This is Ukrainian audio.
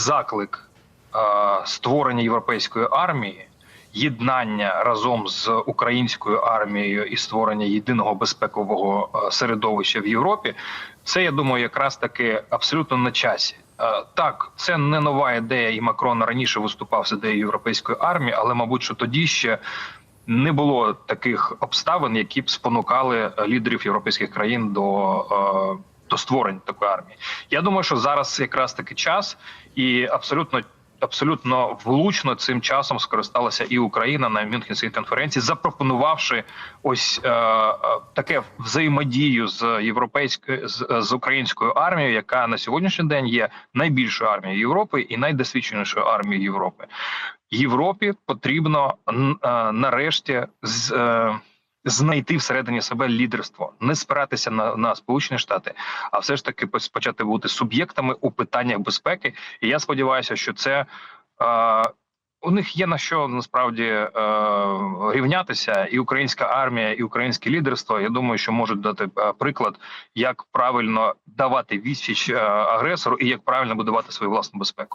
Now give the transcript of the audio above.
заклик е, створення європейської армії, єднання разом з українською армією і створення єдиного безпекового е, середовища в Європі, це я думаю, якраз таки абсолютно на часі. Е, Так, це не нова ідея, і Макрон раніше виступав з ідеєю європейської армії, але мабуть, що тоді ще не було таких обставин, які б спонукали лідерів європейських країн до, до створення такої армії. Я думаю, що зараз якраз таки час, і абсолютно абсолютно влучно цим часом скористалася і Україна на Мюнхенській конференції, запропонувавши ось е, е, таке взаємодію з європейською з, з українською армією, яка на сьогоднішній день є найбільшою армією Європи і найдосвідченішою армією Європи. Європі потрібно е, нарешті з. е, Знайти всередині себе лідерство, не спиратися на, на Сполучені Штати, а все ж таки почати бути суб'єктами у питаннях безпеки. І я сподіваюся, що це е, у них є на що насправді е, рівнятися, і українська армія, і українське лідерство. Я думаю, що можуть дати е, приклад, як правильно давати відсіч е, агресору і як правильно будувати свою власну безпеку.